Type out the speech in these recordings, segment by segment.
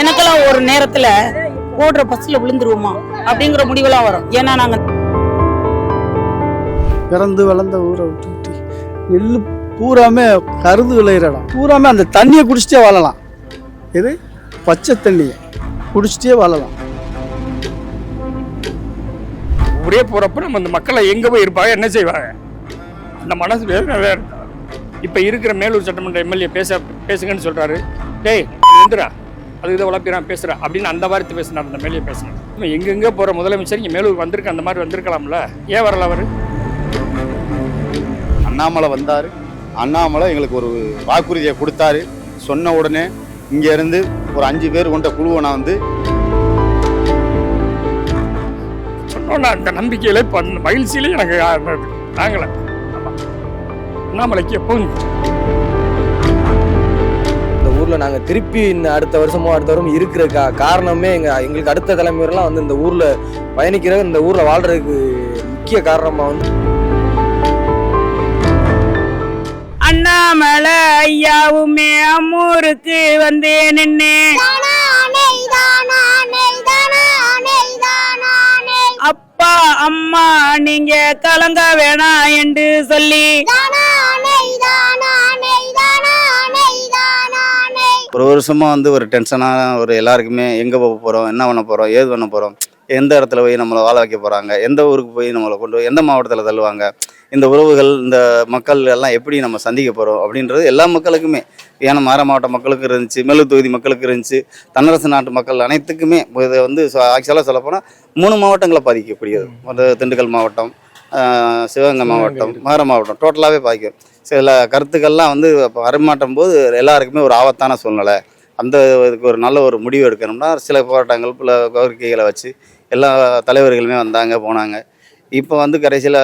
எனக்கெல்லாம் ஒரு நேரத்துல ஓடுற பஸ்ல விழுந்துருவோமா? அப்படிங்கிற முடிவெல்லாம் வரும். ஏன்னா நாங்க பிறந்து வளர்ந்த ஊரை விட்டுட்டு எள்ளு பூராமே கருது விளையிற இடம் பூராமே அந்த தண்ணியை குடிச்சிட்டே வாழலாம். இது பச்சை தண்ணியை குடிச்சிட்டே வாழலாம். ஊரே போகிறப்ப நம்ம அந்த மக்களை எங்கே போய் இருப்பாங்க? என்ன செய்வாங்க? அந்த மனசு வேறு வேறு இப்போ இருக்கிற மேலூர் சட்டமன்ற எம்எல்ஏ பேச பேசுங்கன்னு சொல்கிறாரு டேய் எந்திரா. அது இதை வளர்ப்பிறான் பேசுகிறா அப்படின்னு அந்த வார்த்தை பேசினார் அந்த மேலே பேசினார். எங்கெங்கே போகிற முதலமைச்சர் இங்கே மேலூர் வந்திருக்கு அந்த மாதிரி வந்திருக்கலாம்ல? ஏன் வரல அவர்? அண்ணாமலை வந்தார். அண்ணாமலை எங்களுக்கு ஒரு வாக்குறுதியை கொடுத்தாரு. சொன்ன உடனே இங்க இருந்து ஒரு அஞ்சு பேர் கொண்ட குழுவை நான் வந்து சொன்னோன்னா அந்த நம்பிக்கையில் இப்போ மகிழ்ச்சியிலே எனக்கு நாங்களே. அண்ணாமலைக்கு எப்போவும் ஊரில் நாங்க திருப்பி இன்னும் அடுத்த வருஷமோ அடுத்த வருஷம் இருக்கிற கா காரணமே எங்கள் எங்களுக்கு அடுத்த தலைமுறைலாம் வந்து இந்த ஊர்ல பயணிக்கிற இந்த ஊர்ல வாழ்றதுக்கு முக்கிய காரணமாக வந்து அண்ணாமலை ஐயாவுமே அம்மூருக்கு வந்து அப்பா அம்மா நீங்க கலங்க வேணாம் என்று சொல்லி. ஒரு வருஷமா வந்து ஒரு டென்ஷனாக ஒரு எல்லாருக்குமே எங்கே போக போகிறோம் என்ன பண்ண போகிறோம் ஏது பண்ண போகிறோம் எந்த இடத்துல போய் நம்மளை வாழ வைக்க போகிறாங்க எந்த ஊருக்கு போய் நம்மளை கொண்டு எந்த மாவட்டத்தில் தள்ளுவாங்க இந்த உறவுகள் இந்த மக்கள் எல்லாம் எப்படி நம்ம சந்திக்க போகிறோம் அப்படின்றது எல்லா மக்களுக்குமே. ஏன்னா மாற மாவட்ட மக்களுக்கு இருந்துச்சு மேலூர் தொகுதி மக்களுக்கு இருந்துச்சு தன்னரசு நாட்டு மக்கள் அனைத்துக்குமே இதை வந்து ஆக்சுவலாக சொல்லப்போனால் மூணு மாவட்டங்களை பாதிக்கக்கூடியது. திண்டுக்கல் மாவட்டம் சிவகங்கை மாவட்டம் மாற மாவட்டம் டோட்டலாகவே பாதிக்கும். சில கருத்துக்கள்லாம் வந்து இப்போ வரமாட்டும் போது எல்லாருக்குமே ஒரு ஆபத்தான சூழ்நிலை. அந்த இதுக்கு ஒரு நல்ல ஒரு முடிவு எடுக்கணும்னா சில போராட்டங்கள் பல கோரிக்கைகளை வச்சு எல்லா தலைவர்களுமே வந்தாங்க போனாங்க. இப்போ வந்து கடைசியில்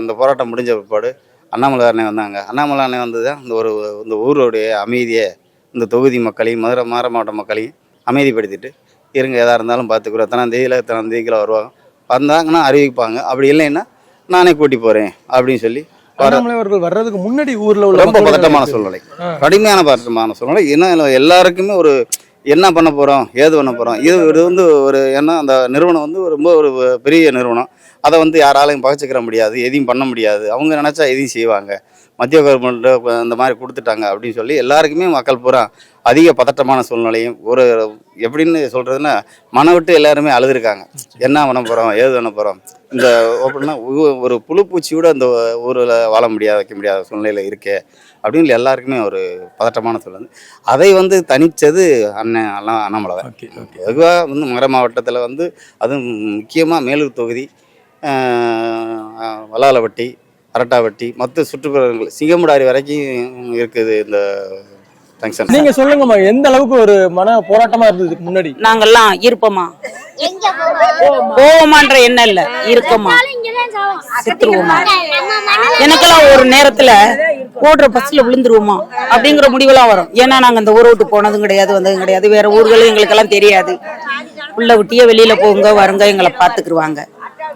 அந்த போராட்டம் முடிஞ்ச பிற்பாடு அண்ணாமலை அண்ணே வந்தாங்க. அண்ணாமலை அண்ணே வந்து தான் இந்த ஒரு இந்த ஊருடைய அமைதியை இந்த தொகுதி மக்களையும் மதுரை மாற மாவட்ட மக்களையும் அமைதிப்படுத்திட்டு இருங்க எதாக இருந்தாலும் பார்த்துக்குறோம். எத்தனாம் தேதியில் எத்தனாம் வருவாங்க. வந்தாங்கன்னா அறிவிப்பாங்க. அப்படி இல்லைன்னா நானே கூட்டி போகிறேன் அப்படின்னு சொல்லி அண்ணாமலை அவர்கள் வர்றதுக்கு முன்னாடி ஊர்ல உள்ள ரொம்ப பதட்டமான. சூழ்நிலை. கடுமையான பதட்டமான சூழ்நிலை. என்ன எல்லாருக்குமே ஒரு என்ன பண்ண போகிறோம் ஏது பண்ண போகிறோம் இது இது வந்து ஒரு ஏன்னா அந்த நிறுவனம் வந்து ரொம்ப ஒரு பெரிய நிறுவனம். அதை வந்து யாராலையும் பகச்சிக்கிற முடியாது எதையும் பண்ண முடியாது. அவங்க நினச்சா எதையும் செய்வாங்க. மத்திய கவர்மெண்ட்டு இந்த மாதிரி கொடுத்துட்டாங்க அப்படின்னு சொல்லி எல்லாருக்குமே மக்கள் பூரா அதிக பதட்டமான சூழ்நிலையும் ஒரு எப்படின்னு சொல்கிறதுன்னா மன விட்டு எல்லாருமே அழுதுருக்காங்க. என்ன பண்ண போகிறோம் ஏது பண்ண போகிறோம் இந்த அப்படின்னா ஒரு புழுப்பூச்சியோட அந்த ஊரில் வாழ முடியாத வைக்க முடியாத சூழ்நிலையில் இருக்கே அப்படின்னு எல்லாருக்குமே ஒரு பதட்டமான சூழ்நிலை அதை வந்து தனிச்சது அண்ணன் அண்ணா அண்ணாமலை தான் பொதுவாக வந்து மதுரை மாவட்டத்தில் வந்து அதுவும் முக்கியமாக மேலூர் தொகுதி ஆஹ், வல்லாலவட்டி அரட்டாவட்டி மற்ற சுற்றுப்புறங்கள் சிங்கமுடாரி வரைக்கும் இருக்குது இந்த ஃபங்க்ஷன் நீங்க சொல்லுங்கம்மா எந்த அளவுக்கு ஒரு மன போராட்டமா இருந்தது முன்னாடி? நாங்கெல்லாம் இருப்போமா போவோமான்ற எண்ணம் இல்ல இருக்கோமா செத்துருவோமா எனக்கெல்லாம் ஒரு நேரத்துல ஓடுற பஸ்ல விழுந்துருவோமா அப்படிங்கிற முடிவெல்லாம் வரும். ஏன்னா நாங்க இந்த ஊரை விட்டு போனதும் கிடையாது வந்ததும் கிடையாது. வேற ஊர்களும் எங்களுக்கெல்லாம் தெரியாது. உள்ள விட்டியே வெளியில போங்க வருங்க எங்களை பாத்துக்குருவாங்க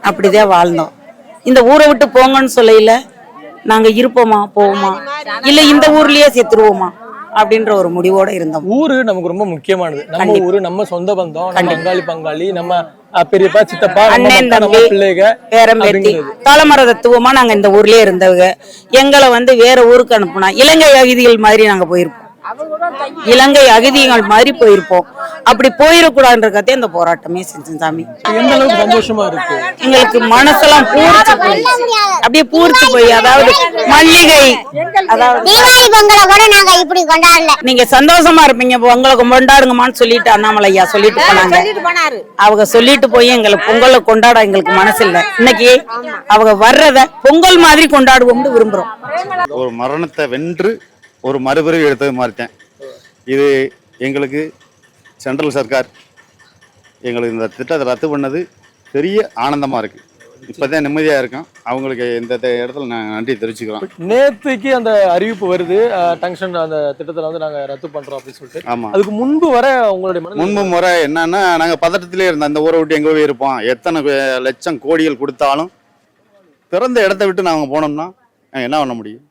அப்படிதான் வாழ்ந்தோம். இந்த ஊரை விட்டு போங்கன்னு சொல்லையில நாங்க இருப்போமா போவோமா இல்ல இந்த ஊர்லயே செத்துருவோமா அப்படின்ற ஒரு முடிவோட இருந்தோம் ஊரு நமக்கு ரொம்ப முக்கியமானது நம்ம. ஊரு நம்ம சொந்த பந்தம். பங்காளி பங்காளி நம்ம பெரியப்பா சித்தப்பா அண்ணன் தம்பி பிள்ளைக பேரம் பேத்தி அப்படிங்கிறது. தலைமறை தத்துவமா நாங்க இந்த ஊர்லயே இருந்தவங்க எங்களை வந்து வேற ஊருக்கு அனுப்புனா இலங்கை அகதிகள் மாதிரி நாங்க போயிருப்போம் இலங்கை அகதிகள் மாதிரி போயிருப்போம். அப்படி போயிடக்கூடாதுன்றதே இந்த போராட்டமே செஞ்சோம் சாமி. எந்த அளவுக்கு சந்தோஷமா இருக்கு? எங்களுக்கு மனசெல்லாம் பூரிச்சு போய் அப்படியே பூரிச்சு போய் அதாவது மல்லிகை அதாவது தீபாவளி பொங்கலை கூட நாங்க இப்படி கொண்டாடல. நீங்க சந்தோஷமா இருப்பீங்க பொங்கலை கொண்டாடுங்கம்மான்னு சொல்லிட்டு அண்ணாமலை ஐயா சொல்லிட்டு போனாங்க. அவங்க சொல்லிட்டு போய் எங்களுக்கு பொங்கலை கொண்டாட எங்களுக்கு மனசு இல்ல இன்னைக்கு அவங்க வர்றத பொங்கல் மாதிரி கொண்டாடுவோம்னு விரும்புறோம். ஒரு மரணத்தை வென்று ஒரு மறுபிறவி எடுத்தது மாதிரி தான். இது எங்களுக்கு சென்ட்ரல் சர்க்கார் எங்களுக்கு இந்த திட்டத்தை ரத்து பண்ணது பெரிய ஆனந்தமாக இருக்குது இப்போ தான் நிம்மதியாக இருக்கோம். அவங்களுக்கு இந்த இடத்துல நாங்கள் நன்றி தெரிவிச்சுக்கிறோம். நேத்துக்கு அந்த அறிவிப்பு வருது. டங்ஷன் அந்த திட்டத்துல வந்து நாங்க ரத்து பண்றோம் அப்படின்னு சொல்லிட்டு. ஆமாம் அதுக்கு முன்பு வர உங்களுடைய முன்பு முறை என்னன்னா நாங்கள் பதட்டத்திலே இருந்தோம். அந்த ஊரை விட்டு எங்கே போய் இருப்போம்? எத்தனை லட்சம் கோடிகள் கொடுத்தாலும் திறந்த இடத்த விட்டு நாங்கள் போனோம்னா நாங்கள் என்ன பண்ண முடியும்?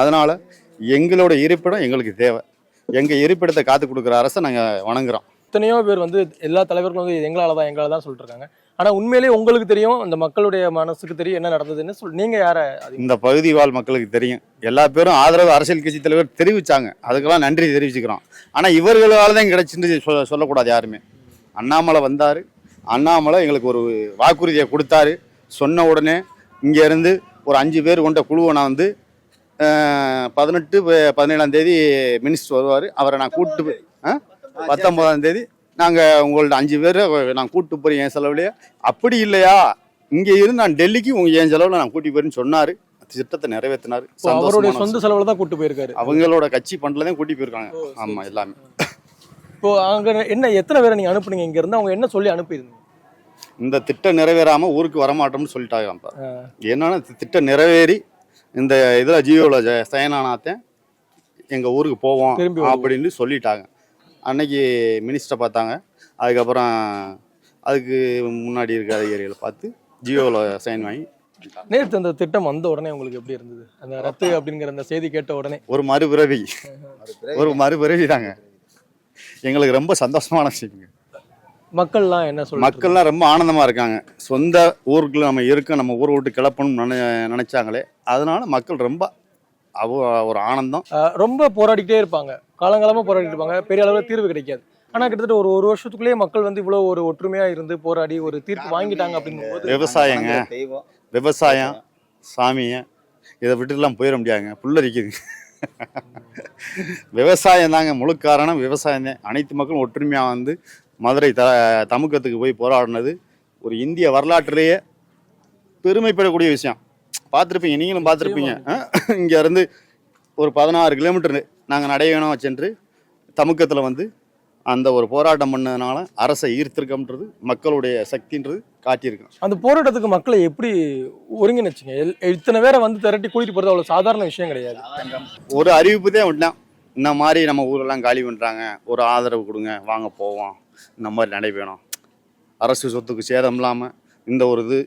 அதனால் எங்களோட இருப்பிடம் எங்களுக்கு தேவை. எங்கள் இருப்பிடத்தை காத்து கொடுக்குற அரசை நாங்கள் வணங்குறோம். எத்தனையோ பேர் வந்து எல்லா தலைவர்களும் வந்து எங்களால தான் எங்களால தான் சொல்லிட்டு இருக்காங்க ஆனா உண்மையிலேயே உங்களுக்கு தெரியும் அந்த மக்களுடைய மனசுக்கு தெரியும் என்ன நடந்ததுன்னு சொல் நீங்க யார இந்த பகுதி வாழ் மக்களுக்கு தெரியும். எல்லா பேரும் ஆதரவு அரசியல் கட்சி தலைவர் தெரிவிச்சாங்க. அதுக்கெல்லாம் நன்றி தெரிவிச்சுக்கிறோம். ஆனால் இவர்களால தான் கிடைச்சுன்னு சொல்ல சொல்லக்கூடாது யாருமே. அண்ணாமலை வந்தார். அண்ணாமலை எங்களுக்கு ஒரு வாக்குறுதியை கொடுத்தாரு. சொன்ன உடனே இங்கேருந்து ஒரு அஞ்சு பேர் கொண்ட குழுவை நான் வந்து பதினெட்டு பதினேழாம் தேதி மினிஸ்டர் வருவார். அவரை நான் கூப்பிட்டு? பத்தொன்பதாம் தேதி நாங்கள் உங்கள்ட்ட அஞ்சு பேர் நான் கூப்பிட்டு போகிறேன் என் செலவுலையே. அப்படி இல்லையா? இங்கே இருந்து நான் டெல்லிக்கு உங்க என் செலவில் நான் கூட்டி போயிருன்னு சொன்னார். திட்டத்தை நிறைவேற்றினார். அவருடைய சொந்த செலவுல தான் கூட்டு போயிருக்காரு. அவங்களோட கட்சி ஃபண்ட்ல தான் கூட்டி போயிருக்காங்க. ஆமா எல்லாமே. இப்போ அங்க என்ன எத்தனை பேரை நீங்க அனுப்புனீங்க? இங்க இருந்து அவங்க என்ன சொல்லி அனுப்பியிருந்தீங்க? இந்த திட்டம் நிறைவேறாம ஊருக்கு வரமாட்டோம்னு சொல்லிட்டாங்க என்னன்னா திட்டம் நிறைவேறி இந்த இதுல ஜியோவில் சயனானாத்தேன் எங்க ஊருக்கு போவோம். அப்படின்னு சொல்லிட்டாங்க. அன்னைக்கு மினிஸ்டரை பார்த்தாங்க. அதுக்கப்புறம் அதுக்கு முன்னாடி இருக்க அதிகாரிகளை பார்த்து ஜியோவில் சைன் வாங்கி நேற்று அந்த திட்டம் வந்த உடனே உங்களுக்கு எப்படி இருந்தது? அந்த ரத்து அப்படிங்கிற அந்த செய்தி கேட்ட உடனே. ஒரு மறுபிறவி. ஒரு மறுபிறவி தாங்க எங்களுக்கு ரொம்ப சந்தோஷமான விஷயங்க. மக்கள்லாம் என்ன சொல்றாங்க? மக்கள்லாம் ரொம்ப ஆனந்தமா இருக்காங்க. சொந்த ஊருக்குள்ள நம்ம இருக்கோம் நம்ம ஊரை விட்டு கிளப்பணும்னு நினை நினைச்சாங்களே அதனால மக்கள் ரொம்ப அவ ஒரு ஆனந்தம். ரொம்ப போராடிக்கிட்டே இருப்பாங்க. காலங்காலமா போராடிட்டு இருப்பாங்க. பெரிய அளவுல தீர்வு கிடைக்காது. ஆனா கிட்டத்தட்ட ஒரு ஒரு வருஷத்துக்குள்ளேயே மக்கள் வந்து இவ்வளவு ஒரு ஒற்றுமையா இருந்து போராடி ஒரு தீர்ப்பு வாங்கிட்டாங்க அப்படிங்கும்போது விவசாயங்க தெய்வம். விவசாயம் சாமிய இதை விட்டுலாம் போயிட முடியாதுங்க. புல்லரிக்குது விவசாயம் தாங்க முழு காரணம். விவசாயம் தான் அனைத்து மக்களும் ஒற்றுமையாக வந்து மதுரை த தமுக்கத்துக்கு போய் போராடினது ஒரு இந்திய வரலாற்றிலேயே பெருமைப்படக்கூடிய விஷயம். பார்த்துருப்பீங்க நீங்களும் பார்த்துருப்பீங்க. இங்கே இருந்து ஒரு பதினாறு கிலோமீட்டர் நாங்கள் நடையணும் சென்று தமுக்கத்தில் வந்து அந்த ஒரு போராட்டம் பண்ணதுனால அரசை ஈர்த்திருக்கோம்ன்றது மக்களுடைய சக்தின்றது காட்டியிருக்கோம். அந்த போராட்டத்துக்கு மக்களை எப்படி ஒருங்கிணைச்சிங்க? இத்தனை பேரை வந்து திரட்டி கூட்டிட்டு போறது அவ்வளவு சாதாரண விஷயம் கிடையாது. ஒரு அறிவிப்பு தான் விட்டேன் இந்த மாதிரி நம்ம ஊரெல்லாம் காலி பண்ணுறாங்க ஒரு ஆதரவு கொடுங்க வாங்க போவோம். இந்த மாதிரி நடைபெறும் அரசு சொத்துக்கு சேதம் இல்லாமல் இந்த ஒரு இது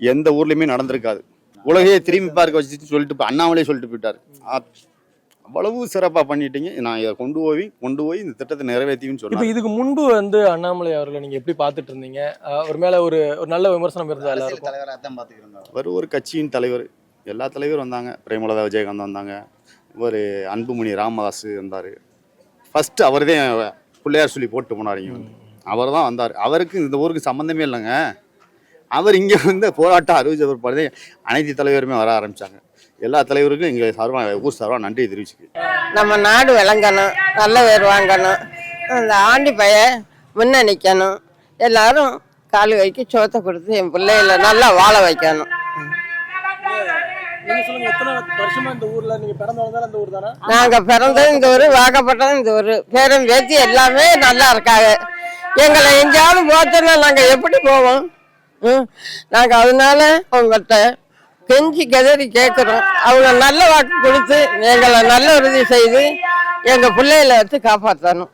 எந்த ஊர்லேயுமே நடந்திருக்காது. உலகையே திரும்பி பார்க்க வச்சுட்டு சொல்லிட்டு போய் அண்ணாமலே சொல்லிட்டு போயிட்டார். அவ்வளவு சிறப்பாக பண்ணிட்டீங்க. நான் இதை கொண்டு போய் கொண்டு போய் இந்த திட்டத்தை நிறைவேற்றின்னு இப்ப சொன்னார் இதுக்கு முன்பு வந்து அண்ணாமலை அவர்களை நீங்க எப்படி பார்த்துட்டு இருந்தீங்க? அவர் மேல ஒரு ஒரு நல்ல விமர்சனம் எல்லாருக்கும்? தலைவராக தான் பார்த்துக்கிறோம் அவர் ஒரு கட்சியின் தலைவர். எல்லா தலைவரும் வந்தாங்க. பிரேமலதா விஜயகாந்த் வந்தாங்க. ஒரு அன்புமணி ராமதாஸ் வந்தார். ஃபர்ஸ்ட் அவர் தான் பிள்ளையார் சொல்லி போட்டு போனார் இங்கே வந்து. அவர் தான் வந்தார். அவருக்கு இந்த ஊருக்கு சம்மந்தமே இல்லைங்க. அவர் இங்கே வந்து போராட்டம் அறிவிச்ச பிற்பாடு அனைத்து தலைவருமே வர ஆரம்பிச்சாங்க. எல்லா தலைவருக்கும் எங்கள் சார்பாக ஊர் சார்பாக நன்றி தெரிவிச்சுக்கு நம்ம நாடு விளங்கணும் நல்ல பேர் வாங்கணும் இந்த ஆண்டி பைய முன்ன நிற்கணும் எல்லாரும் கால் வைக்க சோத்தை கொடுத்து என் பிள்ளைகளை நல்லா வாழ வைக்கணும். நாங்க பிறந்தது இந்த ஊர் வாக்கப்பட்டது இந்த ஊர். பேரும் பேத்தி எல்லாமே நல்லா இருக்காங்க. எங்களை எங்கேயாவது போத்தோன்னா நாங்க எப்படி போவோம்? ம், நாங்க அதனால உங்கள்கிட்ட கெஞ்சி கதறி கேட்குறோம் அவங்க நல்ல வாக்கு கொடுத்து எங்களை நல்ல உறுதி செய்து எங்க பிள்ளைகளை வச்சு காப்பாற்றணும்.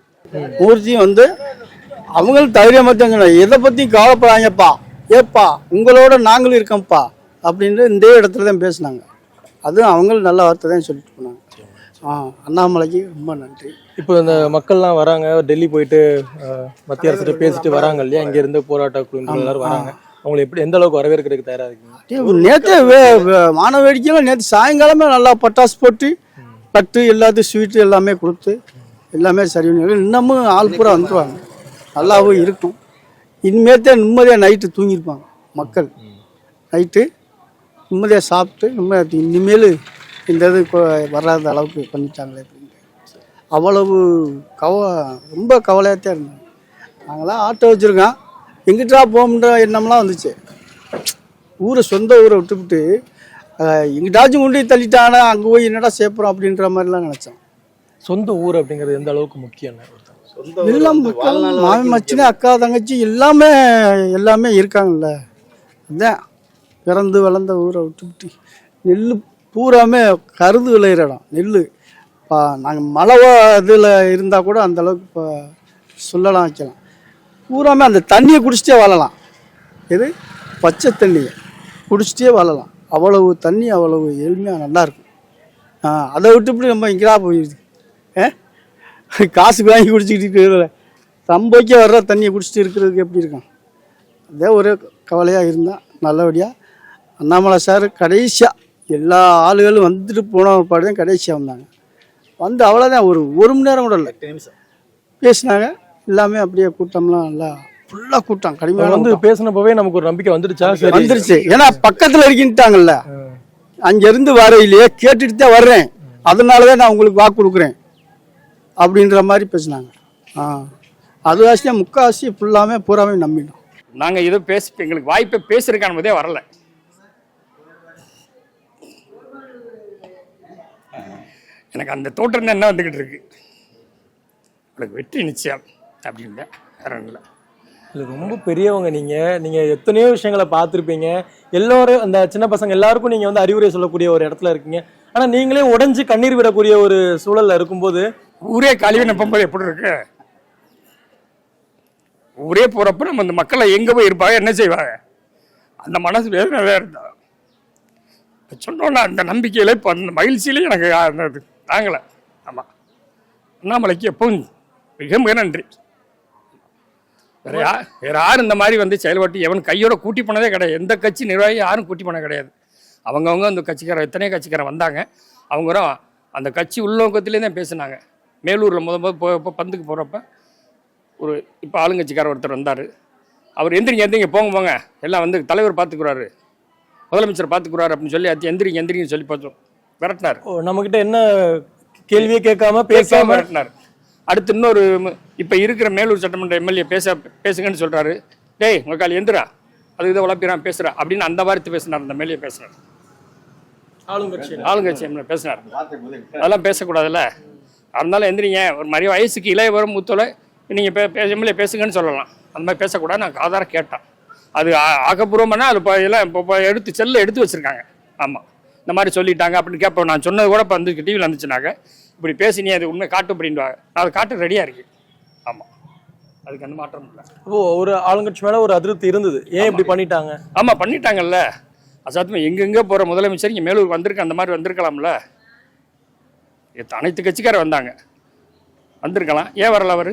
மூர்த்தியும் வந்து அவங்களும் தைரியமாக தாங்க எதை பற்றியும் கவலைப்படாங்கப்பா ஏப்பா உங்களோட நாங்களும் இருக்கோம்ப்பா. அப்படின்னு இந்த இடத்துல தான் பேசுனாங்க. அதுவும் அவங்களும் நல்ல வார்த்தை தான் சொல்லிட்டு போனாங்க. ஆ அண்ணாமலைக்கு ரொம்ப நன்றி. இப்போ இந்த மக்கள்லாம் வராங்க டெல்லி போயிட்டு மத்திய அரசு பேசிட்டு வராங்க இல்லையா? இங்க இருந்து போராட்ட குழுக்கள் எல்லாரும் வராங்க. அவங்களை எப்படி எந்த அளவுக்கு வரவேற்கிறதுக்கு தயாரா இருக்கீங்க? நேற்று வான வேடிக்கையெல்லாம் நேற்று சாயங்காலமே நல்லா பட்டாசு போட்டு பட்டு எல்லாத்தையும் ஸ்வீட்டு எல்லாமே கொடுத்து எல்லாமே சரி பண்ணி இன்னமும் ஆள் பூரா வந்துருவாங்க. நல்லாவும் இருக்கும் இனிமேத்தே நிம்மதியாக நைட்டு தூங்கியிருப்பாங்க மக்கள். நைட்டு நிம்மதியாக சாப்பிட்டு நிம்மதியாக இனிமேல் இந்த இது கொ- வராத அளவுக்கு பண்ணிட்டாங்களே அவ்வளவு கவ ரொம்ப கவலையாக தான் இருந்தாங்க நாங்களாம் ஆட்டோ வச்சுருக்கோம். எங்கிட்டா போகும்ன்ற எண்ணம்லாம் வந்துச்சு. ஊரை சொந்த ஊரை விட்டுவிட்டு எங்கிட்டாச்சும் கொண்டு போய் தள்ளிட்டானா அங்கே போய் என்னடா சேர்ப்புறோம் அப்படின்ற மாதிரிலாம் நினச்சோம். சொந்த ஊர் அப்படிங்கிறது எந்த அளவுக்கு முக்கியம் எல்லாம் மக்கள் மாமி மச்சினி அக்கா தங்கச்சி எல்லாமே எல்லாமே இருக்காங்கல்ல. அதான். பிறந்து வளர்ந்த ஊரை விட்டுவிட்டு நெல் பூராமே கருது விளையிற இடம் நெல் இப்போ நாங்கள் மழை இதில் இருந்தால் கூட அந்தளவுக்கு இப்போ சொல்லலாம் வைக்கலாம். பூராமே அந்த தண்ணியை குடிச்சிட்டே வாழலாம். இது பச்சை தண்ணியை குடிச்சிட்டே வாழலாம். அவ்வளவு தண்ணி அவ்வளவு எளிமையாக நல்லா இருக்கும். விட்டு அதை நம்ம எங்கேயா போயிடுது? ஏ காசுக்கு வாங்கி குடிச்சிக்கிட்டு இருக்கிறதுல. ரம்பைக்கு வர்ற தண்ணியை குடிச்சிட்டு இருக்கிறதுக்கு எப்படி இருக்கும்? அதே ஒரே கவலையாக இருந்தால் நல்லபடியாக அண்ணாமலை சார் கடைசியாக எல்லா ஆளுகளும் வந்துட்டு போன பாடு தான் கடைசியாக வந்தாங்க. வந்து அவ்வளோதான் ஒரு ஒரு மணி நேரம் கூட இல்லை. பேசினாங்க. எல்லாமே அப்படியே கூட்டம்லாம் நல்லா ஃபுல்லாக கூட்டம் கடுமையான வந்து. பேசினப்பவே நமக்கு ஒரு நம்பிக்கை வந்துடுச்சா? சரி. வந்துருச்சு. ஏன்னா பக்கத்தில் இருக்கின்ட்டாங்கல்ல. அங்கேருந்து வரையிலேயே கேட்டுட்டு தான் வர்றேன். அதனால தான் நான் உங்களுக்கு வாக்கு கொடுக்குறேன். அப்படின்ற மாதிரி பேசினாங்க. ஆ. அது ஆசியாக முக்கால்வாசி ஃபுல்லாமே பூராமே நம்பிட்டோம் நாங்கள் இதை பேச எங்களுக்கு வாய்ப்பை பேசுறதுக்கு அனுமதியே வரல. எனக்கு அந்த தோற்றம் தான் என்ன வந்துக்கிட்டு இருக்கு? உங்களுக்கு வெற்றி நிச்சயம் அப்படின்னு வேற இல்லை. இல்ல ரொம்ப பெரியவங்க நீங்க. நீங்க எத்தனையோ விஷயங்களை பார்த்திருப்பீங்க. எல்லாரும் அந்த சின்ன பசங்க எல்லாருக்கும் நீங்க வந்து அறிவுரை சொல்லக்கூடிய ஒரு இடத்துல இருக்கீங்க. ஆனா நீங்களே உடைஞ்சு கண்ணீர் விடக்கூடிய ஒரு சூழல்ல இருக்கும்போது ஊரே கழிவு நம்பும்போது எப்படி இருக்கு? ஊரே போறப்ப நம்ம இந்த மக்களை எங்க போய் இருப்பாங்க என்ன செய்வாங்க? அந்த மனசு வேதனை வேற இருந்தா சொன்னோன்னா அந்த நம்பிக்கையில இப்போ அந்த மகிழ்ச்சியிலே எனக்கு அந்த தாங்கலை. ஆமாம் அண்ணாமலைக்கு எப்பவும் மிக மிக நன்றி. வேற யா வேற யாரும் இந்த மாதிரி வந்து செயல்பட்டு எவன் கையோட கூட்டி போனதே கிடையாது. எந்த கட்சி நிர்வாகி யாரும் கூட்டி போனது கிடையாது. அவங்கவுங்க அந்த கட்சிக்காரன் எத்தனையோ கட்சிக்காரன் வந்தாங்க. அவங்க வரும் அந்த கட்சி உள்நோக்கத்துலேயே தான் பேசினாங்க. மேலூரில் முத முத போ இப்போ பந்துக்கு போகிறப்ப ஒரு இப்போ ஆளுங்கட்சிக்காரர் ஒருத்தர் வந்தார். அவர் எந்திரிங்க எந்திரிங்க போங்க போங்க. எல்லாம் வந்து தலைவர் பார்த்துக்குறாரு முதலமைச்சர் பார்த்துக்குறாரு அப்படின்னு சொல்லி அது எந்திரிங்க எந்திரிங்கன்னு சொல்லி பார்த்தோம் விரட்டினார். நம்ம கிட்ட என்ன கேள்வியே கேட்காம பேசாம மிரட்டினார் அடுத்து இன்னொரு இப்ப இருக்கிற மேலூர் சட்டமன்ற எம்எல்ஏ பேச பேசுங்கன்னு சொல்றாரு. டேய் உங்க கால் எந்திரா. அது இதை வளர்ப்பிறான் பேசுறா அப்படின்னு அந்த வார்த்தை பேசினார் அந்த எம்எல்ஏ பேசினார் ஆளுங்கட்சி. ஆளுங்கட்சி எம்எல்ஏ பேசினார் அதெல்லாம் பேசக்கூடாதுல்ல. அதனால எந்திரிங்க. ஒரு மாதிரி வயசுக்கு இளைய வரும் மூத்தோல நீங்க பே எம்எல்ஏ பேசுங்கன்னு சொல்லலாம். அந்த மாதிரி பேசக்கூடாது நான் காதார கேட்டேன். அது ஆக்கப்பூர்வமான அது இப்போ எல்லாம் இப்போ இப்போ எடுத்து செல்ல எடுத்து வச்சிருக்காங்க. ஆமாம் இந்த மாதிரி சொல்லிட்டாங்க அப்படின்னு கேட்போம். நான் சொன்னது கூட இப்போ வந்து டிவியில் வந்துச்சுனாக்க இப்படி பேசி அது உண்மை காட்டும் அப்படின்வாங்க நான் அதை காட்ட ரெடியாக இருக்கு. ஆமாம் அதுக்கு அந்த மாற்றம் இல்லை. ஓ ஒரு ஆளுங்கட்சி மேல ஒரு அதிருப்தி இருந்தது. ஏன் இப்படி பண்ணிட்டாங்க? ஆமாம் பண்ணிட்டாங்கல்ல. அசாத்தமாக எங்கெங்கே போகிற முதலமைச்சர் இங்கே மேலூர் வந்திருக்கு அந்த மாதிரி வந்திருக்கலாம்ல. அனைத்து கட்சிக்காரர் வந்தாங்க. வந்திருக்கலாம். ஏன் வரல அவர்?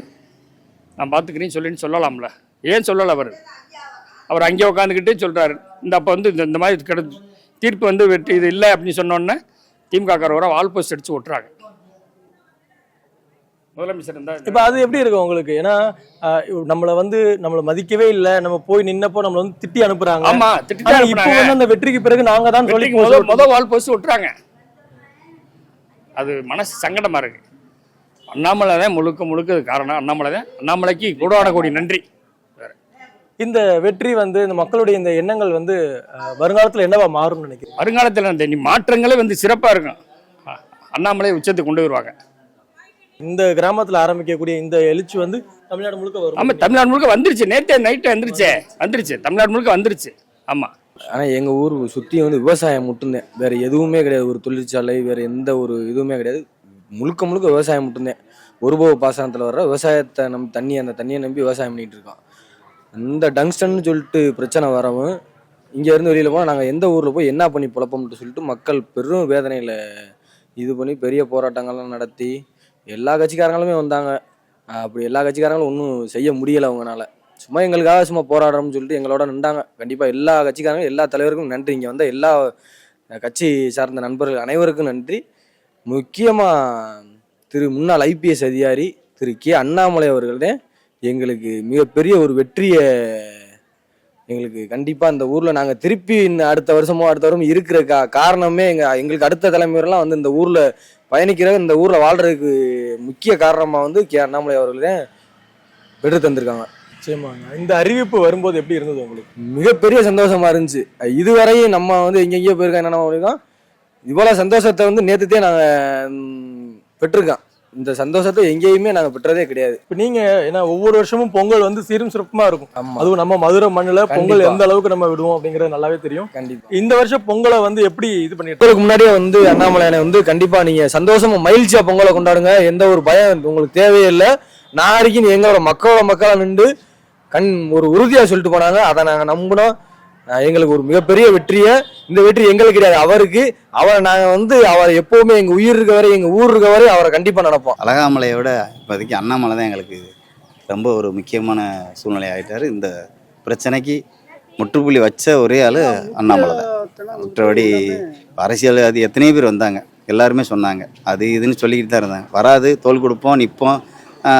நான் பார்த்துக்கிறேன்னு சொல்லின்னு சொல்லலாம்ல. ஏன் சொல்லலை அவர்? அவர் அங்கே உட்காந்துக்கிட்டே சொல்கிறாரு இந்த அப்போ வந்து இந்த இந்த மாதிரி கிட தீர்ப்பு வந்து வெற்றி இது இல்லை அப்படின்னு சொன்னோன்னே திமுக காரவரை வால் போஸ்ட் அடிச்சு விட்டுறாங்க முதலமைச்சர் இருந்தால் இப்ப அது எப்படி இருக்கு உங்களுக்கு? ஏன்னா நம்மள வந்து நம்மள மதிக்கவே இல்ல நம்ம போய் நின்னப்போ நம்மள வந்து திட்டி அனுப்புறாங்க. ஆமா ஆனா இப்போ. வந்து அந்த வெற்றிக்கு பிறகு நாங்க தான் சொல்லி முதல் முதல் வால் போஸ்ட் விட்டுறாங்க அது மனசு சங்கடமா இருக்கு. அண்ணாமலை தான் முழுக்க முழுக்க காரணம். அண்ணாமலை தான் அண்ணாமலைக்கு கூடான கோடி நன்றி. இந்த வெற்றி வந்து இந்த மக்களுடைய இந்த எண்ணங்கள் வந்து வருங்காலத்துல என்னவா மாறும்னு நினைக்கிறேன் வருங்காலத்தில் அந்த இனி மாற்றங்களே வந்து சிறப்பா இருக்கும். அண்ணாமலை உச்சத்துக்கு கொண்டு வருவாங்க. இந்த கிராமத்துல ஆரம்பிக்கக்கூடிய இந்த எழுச்சி வந்து தமிழ்நாடு முழுக்க வரும். ஆமா தமிழ்நாடு முழுக்க வந்துருச்சு. நேற்றே நைட்டு வந்துருச்சே வந்துருச்சு. தமிழ்நாடு முழுக்க வந்துருச்சு. ஆமா. ஆனா எங்க ஊர் சுத்தி வந்து விவசாயம் மட்டும்தான் வேற எதுவுமே கிடையாது. ஒரு தொழிற்சாலை வேற எந்த ஒரு இதுவுமே கிடையாது. முழுக்க முழுக்க விவசாயம் மட்டும்தான் ஒருபோக பாசனத்துல வர்ற விவசாயத்தை நம்பி தண்ணி அந்த தண்ணியை நம்பி விவசாயம் பண்ணிட்டு இருக்கோம். இந்த டங்ஸ்டன் சொல்லிட்டு பிரச்சனை வரவும் இங்கேருந்து வெளியில் போனால் நாங்கள் எந்த ஊரில் போய் என்ன பண்ணி புழப்போம்னு சொல்லிட்டு மக்கள் பெரும் வேதனையில் இது பண்ணி பெரிய போராட்டங்கள்லாம் நடத்தி எல்லா கட்சிக்காரங்களுமே வந்தாங்க. அப்படி எல்லா கட்சிக்காரங்களும் ஒன்றும் செய்ய முடியல அவங்கனால. சும்மா எங்களுக்காக சும்மா போராடுறோம்னு சொல்லிட்டு எங்களோட நின்றாங்க. கண்டிப்பாக எல்லா கட்சிக்காரங்களும் எல்லா தலைவருக்கும் நன்றி. இங்கே வந்த எல்லா கட்சி சார்ந்த நண்பர்கள் அனைவருக்கும் நன்றி. முக்கியமாக திரு முன்னாள் ஐபிஎஸ் அதிகாரி திரு கே அண்ணாமலை அவர்கள்தான் எங்களுக்கு மிகப்பெரிய ஒரு வெற்றியை எங்களுக்கு கண்டிப்பாக இந்த ஊரில் நாங்கள் திருப்பி இந்த அடுத்த வருஷமோ அடுத்த வருஷம் இருக்கிற கா காரணமே எங்கள் எங்களுக்கு அடுத்த தலைமுறைலாம் வந்து இந்த ஊரில் பயணிக்கிற இந்த ஊரில் வாழ்கிறதுக்கு முக்கிய காரணமாக வந்து கே அண்ணாமலை அவர்கள் பெற்று தந்திருக்காங்க. நிச்சயமாங்க இந்த அறிவிப்பு வரும்போது எப்படி இருந்தது உங்களுக்கு? மிகப்பெரிய சந்தோஷமா இருந்துச்சு. இதுவரையும் நம்ம வந்து எங்கெங்கேயோ போயிருக்கோம் என்னென்ன போயிருக்கோம். இவ்வளவு சந்தோஷத்தை வந்து நேத்துத்தே நாங்க ம், பெற்றிருக்கோம். இந்த சந்தோஷத்தை எங்கேயுமே நாங்க பெற்றதே கிடையாது. இப்ப நீங்க ஏன்னா ஒவ்வொரு வருஷமும் பொங்கல் வந்து சீரும் சிறப்புமா இருக்கும். அதுவும் நம்ம மதுரை மண்ணுல பொங்கல். எந்த அளவுக்கு நம்ம விடுவோம் அப்படிங்கறது நல்லாவே தெரியும். கண்டிப்பா. இந்த வருஷம் பொங்கலை வந்து எப்படி இது பண்ணிட்டு முன்னாடியே வந்து அண்ணாமலையானை வந்து கண்டிப்பா நீங்க சந்தோஷமா மகிழ்ச்சியா பொங்கலை கொண்டாடுங்க. எந்த ஒரு பயம் உங்களுக்கு தேவையே இல்லை. நாளைக்கு நீ எங்களோட மக்களோட மக்களா நின்று கண் ஒரு உறுதியா சொல்லிட்டு போனாங்க. அதை நாங்க நம்பினோம். எங்களுக்கு ஒரு மிகப்பெரிய வெற்றியை இந்த வெற்றி எங்களுக்கு கிடையாது அவருக்கு. அவரை நாங்கள் வந்து அவர் எப்போவுமே எங்கள் உயிர் இருக்க வரை எங்கள் ஊர் இருக்க வரை அவரை கண்டிப்பாக நடப்போம். அழகாமலையை விட இப்போதைக்கு அண்ணாமலை தான் எங்களுக்கு ரொம்ப ஒரு முக்கியமான சூழ்நிலை ஆகிட்டார் இந்த பிரச்சனைக்கு முற்றுப்புள்ளி வச்ச ஒரே ஆள் அண்ணாமலை தான். மற்றபடி அரசியல் அது எத்தனையோ பேர் வந்தாங்க. எல்லாருமே சொன்னாங்க. அது இதுன்னு சொல்லிக்கிட்டு தான் இருந்தாங்க. வராது தோல் கொடுப்போம் நிற்போம்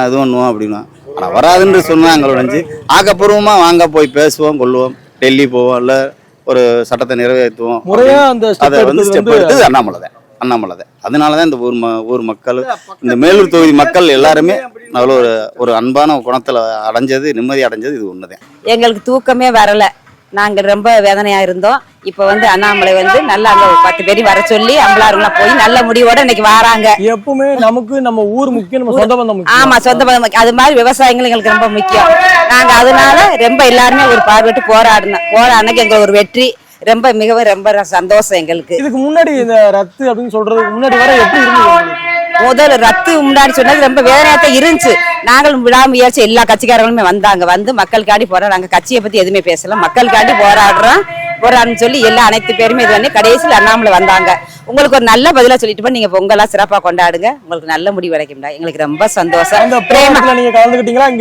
அது பண்ணுவோம் அப்படின்னா. ஆனால் வராதுன்னு சொன்னாங்க ஒழிஞ்சு ஆக்கப்பூர்வமாக வாங்க போய் பேசுவோம் கொள்ளுவோம். டெல்லி போவோம் இல்லை ஒரு சட்டத்தை நிறைவேற்றுவோம் முறையா அந்த அதை வந்து ஸ்டெப் எடுத்தது அண்ணாமலை தான் அண்ணாமலை தான் அதனால தான் இந்த ஊர் ம ஊர் மக்கள் இந்த மேலூர் தொகுதி மக்கள் எல்லாருமே அவ்வளோ ஒரு ஒரு அன்பான குணத்தில் அடைஞ்சது நிம்மதி அடைஞ்சது இது ஒன்று தான் எங்களுக்கு தூக்கமே வரல. நாங்க ரொம்ப வேதனையா இருந்தோம். இப்ப வந்து அண்ணாமலை வந்து நல்லா அங்க பத்து பேரையும் வர சொல்லி அம்பலாருங்களாம் போய் நல்ல முடிவோட இன்னைக்கு வராங்க. எப்பவுமே நமக்கு நம்ம ஊர் முக்கியம் நம்ம சொந்த பந்தம் முக்கியம். ஆமா சொந்த பந்தம் முக்கியம். அது மாதிரி விவசாயங்கள் எங்களுக்கு ரொம்ப முக்கியம். நாங்க அதனால ரொம்ப எல்லாருமே ஒரு பார்வையிட்டு போராடினோம். போராடினக்கு எங்களுக்கு ஒரு வெற்றி. ரொம்ப மிகவும் ரொம்ப சந்தோஷம் எங்களுக்கு. இதுக்கு முன்னாடி இந்த ரத்து அப்படின்னு சொல்றதுக்கு முன்னாடி வர எப்படி இருந்தது? முதல் ரத்து முன்னாடி சொன்னது ரொம்ப வேதனையா தான் இருந்துச்சு. நாங்களும் விடாமுயற்சி எல்லா கட்சிக்காரங்களுமே வந்தாங்க. வந்து மக்களுக்காண்டி போறோம் நாங்க கட்சியை பத்தி எதுவுமே பேசல. மக்களுக்காண்டி போராடுறோம். போராடுன்னு சொல்லி எல்லா அனைத்து பேருமே இது பண்ணி கடைசியில் அண்ணாமலை வந்தாங்க. உங்களுக்கு ஒரு நல்ல பதிலா சொல்லிட்டு போய் நீங்க பொங்கலா சிறப்பா கொண்டாடுங்க. உங்களுக்கு நல்ல முடிவு கிடைக்கும்டா எங்களுக்கு ரொம்ப சந்தோஷம்.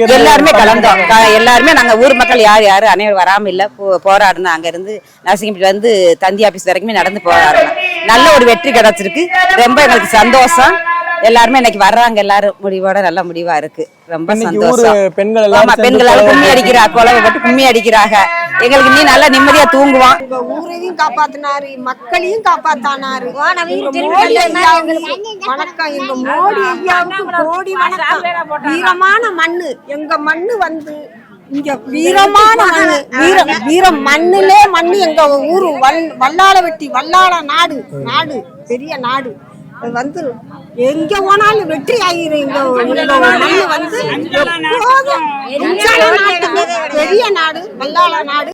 எல்லாருமே கலந்தோம். எல்லாருமே நாங்க ஊர் மக்கள் யார் யாரு அனைவரும் வராம இல்ல. போ- போராடினோம். அங்க இருந்து நரசிங்கப்பட்டில இருந்து தந்தி ஆபீஸ் வரைக்குமே நடந்து போராடணும் நல்ல ஒரு வெற்றி கிடைச்சிருக்கு. ரொம்ப எங்களுக்கு சந்தோஷம். எல்லாருமே இன்னைக்கு வர்றாங்க. எல்லாரும் முடிவோட நல்ல முடிவா இருக்கு. ரொம்ப சந்தோஷம். பெண்கள் ஆமா எல்லாரும் சேர்ந்து பெண்கள் எல்லாம் கும்மி அடிக்கிறா குழவை போட்டு கும்மி அடிக்கிறாங்க. எங்களுக்கு நீ நல்லா நிம்மதியா தூங்குவோம் எங்க ஊரையும் காப்பாத்தினாரு மக்களையும் காப்பாத்தானாரு. எங்க திரும்பி மோடி வந்த ஐயாவுக்கு வணக்கம். எங்க மோடி ஐயாவுக்கு கோடி வணக்கம். வீரமான மண்ணு. எங்க மண்ணு வந்து இங்க வீரமான மண்ணு. வீர வீர மண்ணுலே மண்ணு. எங்க ஊரு வல் வல்லாள வெட்டி வல்லாள நாடு. நாடு. பெரிய நாடு. வந்து எங்க போனாலும் வெற்றி மண்ணு வந்து பெரிய நாடு வல்லாள நாடு.